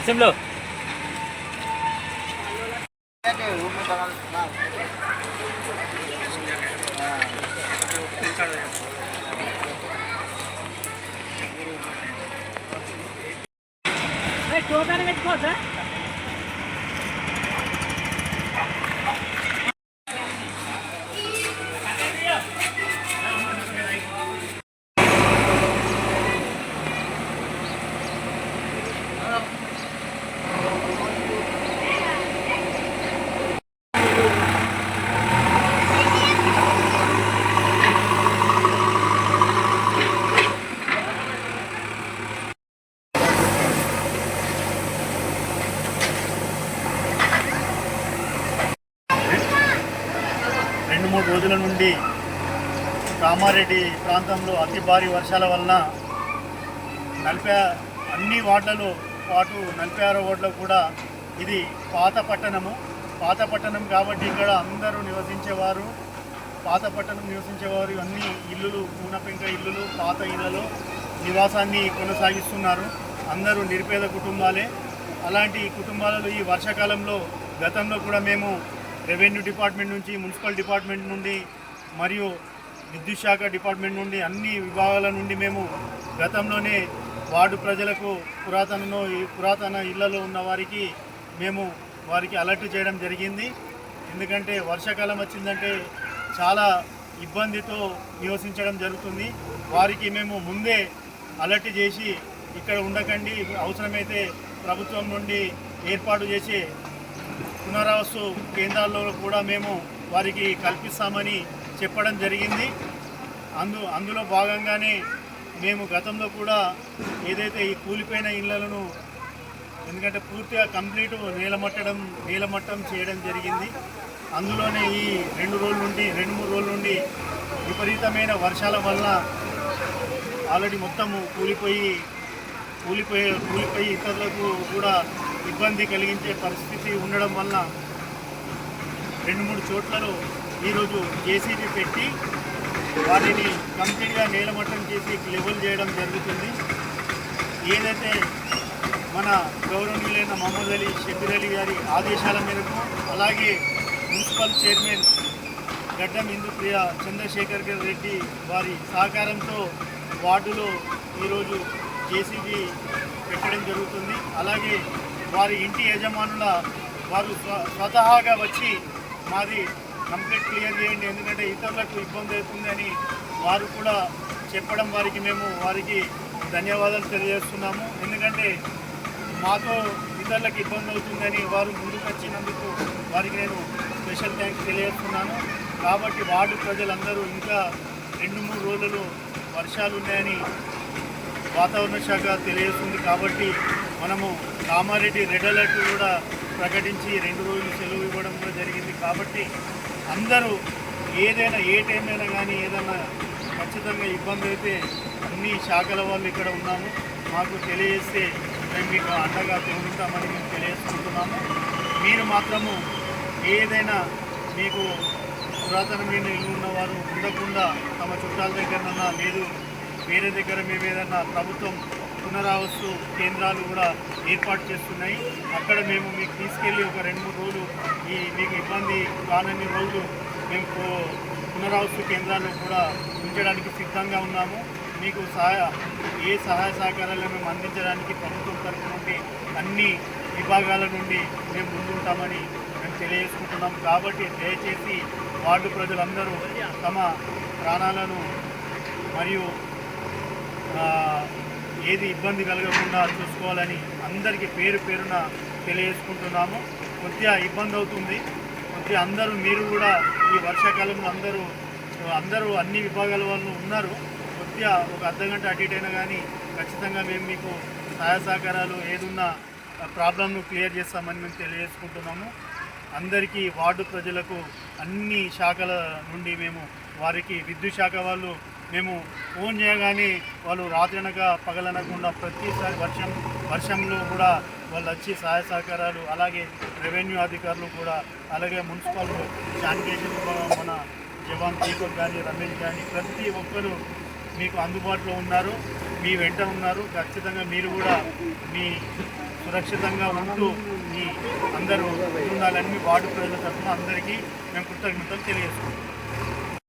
నరసింహులు టోకాన్ని పెట్టుకోవచ్చా రెండు మూడు రోజుల నుండి కామారెడ్డి ప్రాంతంలో అతి భారీ వర్షాల వలన నలభై అన్ని వార్డులలో పాటు నలభై ఆరో వార్డులో కూడా ఇది పాత పట్టణము. పాత పట్టణం కాబట్టి ఇక్కడ అందరూ నివసించేవారు. పాత పట్టణం నివసించేవారు అన్ని ఇల్లులు ఊనపెంక ఇల్లులు పాత ఇళ్ళలో నివాసాన్ని కొనసాగిస్తున్నారు. అందరూ నిరుపేద కుటుంబాలే. అలాంటి కుటుంబాలలో ఈ వర్షాకాలంలో గతంలో కూడా మేము రెవెన్యూ డిపార్ట్మెంట్ నుంచి మున్సిపల్ డిపార్ట్మెంట్ నుండి మరియు విద్యుత్ శాఖ డిపార్ట్మెంట్ నుండి అన్ని విభాగాల నుండి మేము గతంలోనే వార్డు ప్రజలకు పురాతన ఈ పురాతన ఇళ్ళలో ఉన్న వారికి మేము వారికి అలర్ట్ చేయడం జరిగింది. ఎందుకంటే వర్షాకాలం వచ్చిందంటే చాలా ఇబ్బందితో నివసించడం జరుగుతుంది. వారికి మేము ముందే అలర్ట్ చేసి ఇక్కడ ఉండకండి అవసరమైతే ప్రభుత్వం నుండి ఏర్పాటు చేసే పునరావాసు కేంద్రాల్లో కూడా మేము వారికి కల్పిస్తామని చెప్పడం జరిగింది. అందు అందులో భాగంగానే మేము గతంలో కూడా ఏదైతే ఈ కూలిపోయిన ఇళ్ళను ఎందుకంటే పూర్తిగా కంప్లీట్ నేలమట్టడం నేలమట్టం చేయడం జరిగింది. అందులోనే ఈ రెండు రోజుల నుండి రెండు మూడు రోజుల నుండి విపరీతమైన వర్షాల వల్ల ఆల్రెడీ మొత్తము కూలిపోయి కూలిపోయి కూలిపోయి ఇతరులకు కూడా ఇబ్బంది కలిగించే పరిస్థితి ఉండడం వల్ల రెండు మూడు చోట్లలో ఈరోజు జేసీబీ పెట్టి వాటిని కంప్లీట్గా నేలమట్టం చేసి లెవెల్ చేయడం జరుగుతుంది. ఏదైతే మన గౌరవనీయులైన మహమ్మద్ అలీ షబీర్ అలీ గారి ఆదేశాల మేరకు అలాగే మున్సిపల్ చైర్మన్ గడ్డం ఇందుప్రియ చంద్రశేఖర్ గారి రెడ్డి వారి సహకారంతో వార్డులో ఈరోజు జేసీబీ పెట్టడం జరుగుతుంది. అలాగే వారి ఇంటి యజమానుల వారు స్వ- స్వతహాగా వచ్చి మాది కంప్లీట్ క్లియర్ చేయండి. ఎందుకంటే ఇతరులకు ఇబ్బంది అవుతుందని వారు కూడా చెప్పడం వారికి మేము వారికి ధన్యవాదాలు తెలియజేస్తున్నాము. ఎందుకంటే మాతో ఇతరులకు ఇబ్బంది అవుతుందని వారు ముందుకు వచ్చినందుకు వారికి నేను స్పెషల్ థ్యాంక్స్ తెలియజేస్తున్నాను. కాబట్టి వార్డు ప్రజలందరూ ఇంకా రెండు మూడు రోజులు వర్షాలు ఉన్నాయని వాతావరణ శాఖ తెలియజేస్తుంది. కాబట్టి మనము కామారెడ్డి రెడ్ అలర్ట్ కూడా ప్రకటించి రెండు రోజులు సెలవు ఇవ్వడం కూడా జరిగింది కాబట్టి అందరూ ఏదైనా ఏ టైం అయినా కానీ ఏదైనా ఖచ్చితంగా ఇబ్బంది అయితే అన్ని శాఖల వాళ్ళు ఇక్కడ ఉన్నాము. మాకు తెలియజేస్తే మేము మీకు అండగా తోడుంటామని మేము తెలియజేసుకుంటున్నాము. మీరు మాత్రము ఏదైనా మీకు పురాతనమైన ఇల్లు ఉన్నవారు ఉండకుండా తమ చుట్టాల దగ్గరనన్నా లేదు వేరే దగ్గర మేము ఏదన్నా ప్రభుత్వం పునరావాసు కేంద్రాలు కూడా ఏర్పాటు చేస్తున్నాయి. అక్కడ మేము మీకు తీసుకెళ్ళి ఒక రెండు మూడు రోజులు ఈ మీకు ఇబ్బంది కానన్ని రోజులు మేము పు- పునరావాసు కేంద్రాలు కూడా ఉంచడానికి సిద్ధంగా ఉన్నాము. మీకు సహాయ ఏ సహాయ సహకారాలు మేము అందించడానికి ప్రభుత్వం తరఫు నుండి అన్ని విభాగాల నుండి మేము ముందుంటామని మేము తెలియజేసుకుంటున్నాం. కాబట్టి దయచేసి వార్డు ప్రజలందరూ తమ ప్రాణాలను మరియు ఏది ఇబ్బంది కలగకుండా చూసుకోవాలని అందరికీ పేరు పేరున తెలియజేసుకుంటున్నాము. కొద్దిగా ఇబ్బంది అవుతుంది. కొద్దిగా అందరూ మీరు కూడా ఈ వర్షాకాలంలో అందరూ అందరూ అన్ని విభాగాల వాళ్ళు ఉన్నారు. కొద్దిగా ఒక అర్ధ గంట అటు అయినా కానీ ఖచ్చితంగా మేము మీకు సహాయ సహకారాలు ఏదున్నా ప్రాబ్లంను క్లియర్ చేస్తామని మేము తెలియజేసుకుంటున్నాము. అందరికీ వార్డు ప్రజలకు అన్ని శాఖల నుండి మేము వారికి విద్యుత్ శాఖ వాళ్ళు మేము ఫోన్ చేయగానే వాళ్ళు రాత్రనక పగలనకుండా ప్రతిసారి వర్షం వర్షంలో కూడా వాళ్ళు వచ్చి సహాయ సహకారాలు అలాగే రెవెన్యూ అధికారులు కూడా అలాగే మున్సిపల్ శానిటేషన్ మన జవాన్ దీపక్ కానీ రమేష్ కానీ ప్రతి ఒక్కరు మీకు అందుబాటులో ఉన్నారు. మీ వెంట ఉన్నారు. ఖచ్చితంగా మీరు కూడా మీ సురక్షితంగా ఉంటూ మీ అందరూ ఉండాలని వార్డు ప్రజల తరఫున అందరికీ మేము కృతజ్ఞతలు తెలియజేసుకుంటాం